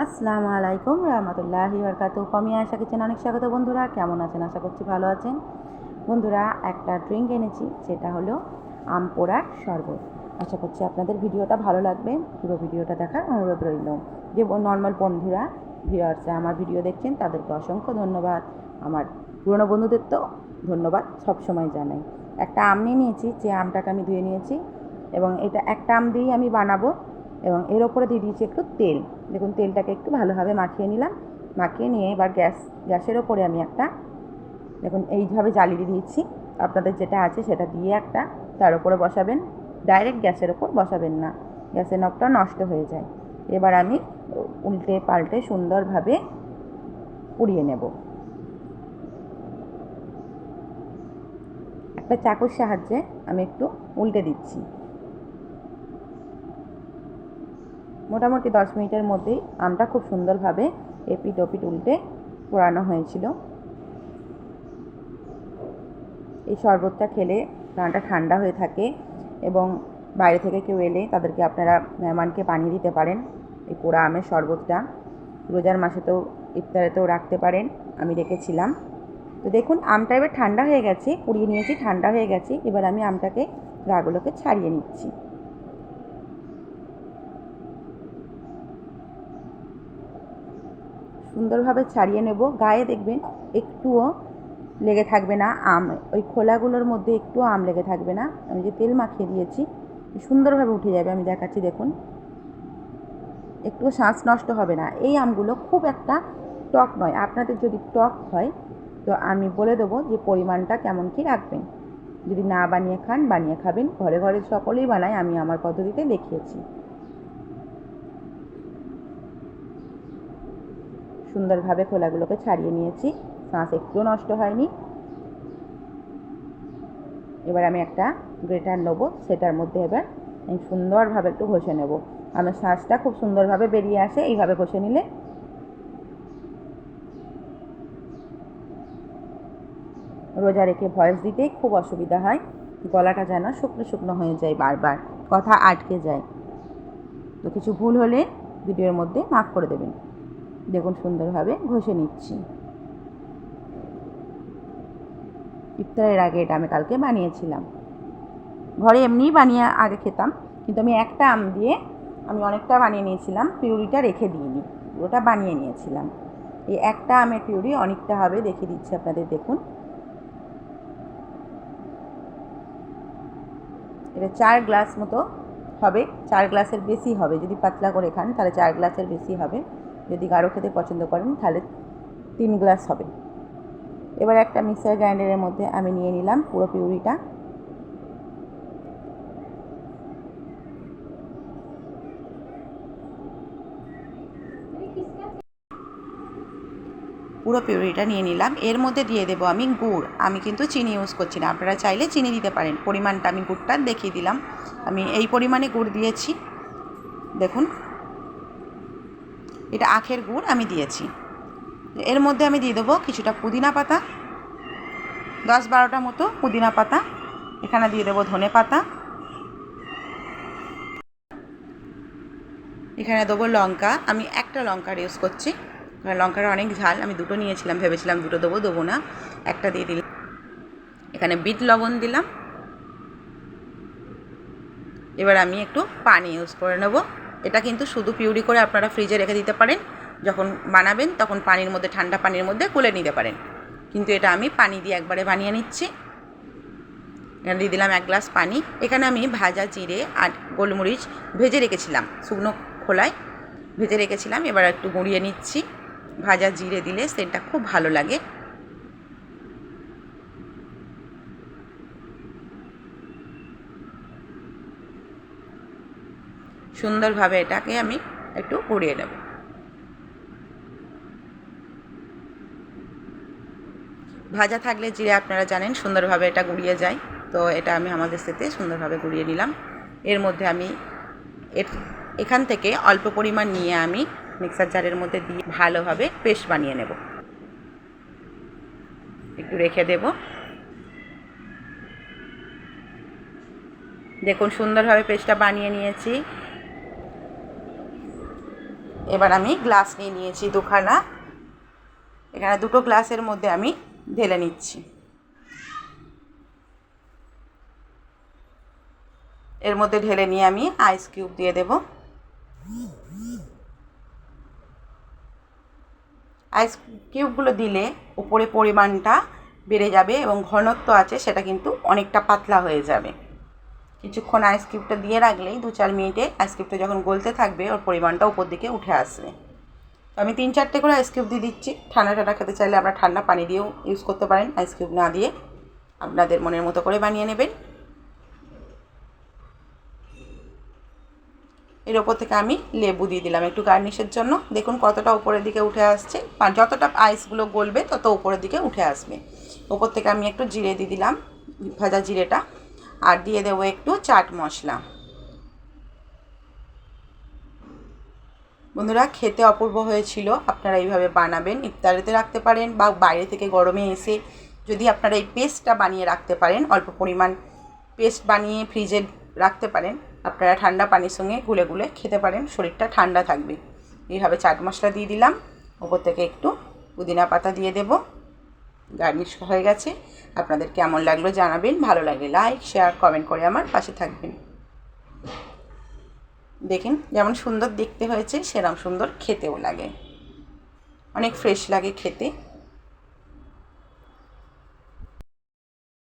আসসালামু আলাইকুম রহমতুল্লাহি বরকাত কমি আশা কিচেন অনেক স্বাগত বন্ধুরা, কেমন আছেন? আশা করছি ভালো আছেন। বন্ধুরা, একটা ড্রিঙ্ক এনেছি, যেটা হলো আম পোড়ার শরবত। আশা করছি আপনাদের ভিডিওটা ভালো লাগবে। পুরো ভিডিওটা দেখার অনুরোধ রইল। যে নর্মাল বন্ধুরা ভিউয়ার্সে আমার ভিডিও দেখছেন, তাদেরকে অসংখ্য ধন্যবাদ। আমার পুরনো বন্ধুদের তো ধন্যবাদ সব সময় জানাই। একটা আম নিয়ে নিয়েছি, যে আমটাকে আমি ধুয়ে নিয়েছি, এবং এটা একটা আম দিয়েই আমি বানাবো। এবং এর ওপরে দিয়ে দিয়েছি একটু তেল। দেখুন, তেলটাকে একটু ভালোভাবে মাখিয়ে নিলাম। মাখিয়ে নিয়ে এবার গ্যাস, গ্যাসের ওপরে আমি একটা, দেখুন, এইভাবে জ্বালিয়ে দিয়েছি। আপনাদের যেটা আছে সেটা দিয়ে একটা তার উপরে বসাবেন। ডাইরেক্ট গ্যাসের ওপর বসাবেন না। গ্যাসের নবটা নষ্ট হয়ে যায়। এবার আমি উল্টে পাল্টে সুন্দরভাবে পুড়িয়ে নেব। একটা চাকুর সাহায্যে আমি একটু উল্টে দিচ্ছি। মোটামুটি দশ মিনিটের মধ্যেই আমটা খুব সুন্দরভাবে এপিট ওপিট উল্টে পোড়ানো হয়েছিল। এই শরবতটা খেলে প্রাণটা ঠান্ডা হয়ে থাকে এবং বাইরে থেকে কেউ এলে তাদেরকে আপনারা মেহমানকে বানিয়ে দিতে পারেন এই পোড়া আমের শরবতটা। রোজার মাসে মাসেতেও ইফতারেতেও রাখতে পারেন, আমি রেখেছিলাম তো দেখুন, আমটা এবার ঠান্ডা হয়ে গেছে, পুড়িয়ে নিয়েছি, ঠান্ডা হয়ে গেছে। এবার আমি আমটাকে গাগুলোকে ছাড়িয়ে নিচ্ছি। সুন্দরভাবে ছাড়িয়ে নেব। গায়ে দেখবেন একটুও লেগে থাকবে না, আম, ওই খোলাগুলোর মধ্যে একটুও আম লেগে থাকবে না। আমি যে তেল মাখিয়ে দিয়েছি, সুন্দরভাবে উঠে যাবে, আমি দেখাচ্ছি দেখুন। একটু শ্বাস নষ্ট হবে না। এই আমগুলো খুব একটা টক নয়, আপনাদের যদি টক হয়, তো আমি বলে দেবো যে পরিমাণটা কেমন কী রাখবেন। যদি না বানিয়ে খান, বানিয়ে খাবেন। ঘরে ঘরে সকলেই বানায়, আমি আমার পদ্ধতিতে দেখিয়েছি। সুন্দরভাবে খোলাগুলোকে ছাড়িয়ে নিয়েছি। শ্বাস একটুও নষ্ট হয়নি। এবার আমি একটা গ্রেটার নেব, সেটার মধ্যে এবার আমি সুন্দরভাবে একটু ঘষে নেব। আমার শ্বাসটা খুব সুন্দরভাবে বেরিয়ে আসে, এইভাবে ঘষে নিলে রোজা রেখে ভয়েস দিতেই খুব অসুবিধা হয়। গলাটা যেন শুকনো শুকনো হয়ে যায় বারবার, কথা আটকে যায়। তো কিছু ভুল হলে ভিডিওর মধ্যে মাফ করে দেবেন। দেখুন সুন্দরভাবে ঘষে নিচ্ছি। ইফতারের আগে এটা আমি কালকে বানিয়েছিলাম। ঘরে এমনিই বানিয়ে আগে খেতাম, কিন্তু আমি একটা আম দিয়ে আমি অনেকটা বানিয়ে নিয়েছিলাম, পিউরিটা রেখে দিইনি ওটা বানিয়ে নিয়েছিলাম। এই একটা আমের পিউরি অনেকটা হবে, দেখিয়ে দিচ্ছি আপনাদের, দেখুন। এটা চার গ্লাস মতো হবে, চার গ্লাসের বেশি হবে, যদি পাতলা করে খান তাহলে চার গ্লাসের বেশি হবে। যদি গাঢ় খেতে পছন্দ করেন, তাহলে তিন গ্লাস হবে। এবার একটা মিক্সার গ্রাইন্ডারের মধ্যে আমি নিয়ে নিলাম পুরো পিউরিটা। পুরো পিউরিটা নিয়ে নিলাম। এর মধ্যে দিয়ে দেবো আমি গুড়। আমি কিন্তু চিনি ইউজ করছি না। আপনারা চাইলে চিনি দিতে পারেন। পরিমাণটা আমি গুড়টা দেখিয়ে দিলাম। আমি এই পরিমাণে গুড় দিয়েছি। দেখুন এটা আখের গুড় আমি দিয়েছি। এর মধ্যে আমি দিয়ে দেবো কিছুটা পুদিনা পাতা, দশ বারোটা মতো পুদিনা পাতা, এখানে দিয়ে দেবো ধনে পাতা। এখানে দেবো লঙ্কা, আমি একটা লঙ্কার ইউজ করছি লঙ্কার অনেক ঝাল, আমি দুটো নিয়েছিলাম, ভেবেছিলাম দুটো দেবো দেবো না, একটা দিয়ে দিলাম। এখানে বিট লবণ দিলাম। এবার আমি একটু পানি ইউজ করে নেব। এটা কিন্তু শুধু পিউরি করে আপনারা ফ্রিজে রেখে দিতে পারেন। যখন বানাবেন তখন পানির মধ্যে, ঠান্ডা পানির মধ্যে গুলে নিতে পারেন। কিন্তু এটা আমি পানি দিয়ে একবারে বানিয়ে নিচ্ছি। এখানে দিয়ে দিলাম এক গ্লাস পানি। এখানে আমি ভাজা জিরে আর গোলমরিচ ভেজে রেখেছিলাম, শুকনো খোলায় ভেজে রেখেছিলাম। এবার একটু গুঁড়িয়ে নিচ্ছি। ভাজা জিরে দিলে সেন্টটা খুব ভালো লাগে। সুন্দরভাবে এটাকে আমি একটু গুঁড়িয়ে নেব। ভাজা থাকলে জিরে আপনারা জানেন সুন্দরভাবে এটা গুঁড়িয়ে যায়। তো এটা আমি আমাদের সাথে সুন্দরভাবে গুঁড়িয়ে নিলাম। এর মধ্যে আমি এর, এখান থেকে অল্প পরিমাণ নিয়ে আমি মিক্সার জারের মধ্যে দিয়ে ভালোভাবে পেস্ট বানিয়ে নেব। একটু রেখে দেব। দেখুন সুন্দরভাবে পেস্টটা বানিয়ে নিয়েছি। এবার আমি গ্লাস নিয়ে নিয়েছি দুখানা। এখানে দুটো গ্লাসের মধ্যে আমি ঢেলে নিচ্ছি। এর মধ্যে ঢেলে নিয়ে আমি আইস কিউব দিয়ে দেব। আইস কিউবগুলো দিলে উপরে পরিমাণটা বেড়ে যাবে এবং ঘনত্ব আছে সেটা কিন্তু অনেকটা পাতলা হয়ে যাবে। কিছুক্ষণ আইস কিউবটা দিয়ে রাখলেই দু চার মিনিটে আইস কিউবটা যখন গলতে থাকবে, ওর পরিমাণটা উপর দিকে উঠে আসবে। তো আমি তিন চারটে করে আইস কিউব দিয়ে দিচ্ছি। ঠান্ডা ঠান্ডা খেতে চাইলে আপনারা ঠান্ডা পানি দিয়েও ইউজ করতে পারেন। আইস কিউব না দিয়ে আপনাদের মনের মতো করে বানিয়ে নেবেন। এর ওপর থেকে আমি লেবু দিয়ে দিলাম একটু গার্নিশের জন্য। দেখুন কতটা উপরের দিকে উঠে আসছে। যতটা আইসগুলো গলবে, তত উপরের দিকে উঠে আসবে। ওপর থেকে আমি একটু জিরে দিয়ে দিলাম, ভাজা জিরেটা। আর দিয়ে দেবো একটু চাট মশলা। বন্ধুরা, খেতে অপূর্ব হয়েছিল। আপনারা এইভাবে বানাবেন, ইফতারিতে রাখতে পারেন বা বাইরে থেকে গরমে এসে যদি আপনারা এই পেস্টটা বানিয়ে রাখতে পারেন, অল্প পরিমাণ পেস্ট বানিয়ে ফ্রিজে রাখতে পারেন, আপনারা ঠান্ডা পানির সঙ্গে গুলে গুলে খেতে পারেন, শরীরটা ঠান্ডা থাকবে। এইভাবে চাট মশলা দিয়ে দিলাম। ওপর থেকে একটু পুদিনা পাতা দিয়ে দেব। গার্নিশ হয়ে গেছে। আপনাদের কেমন লাগল জানাবেন, ভালো লাগলে লাইক শেয়ার কমেন্ট করে আমার পাশে থাকবেন। দেখেন যেমন সুন্দর দেখতে হয়েছে সেরকম সুন্দর খেতেও লাগে। অনেক ফ্রেশ লাগে খেতে।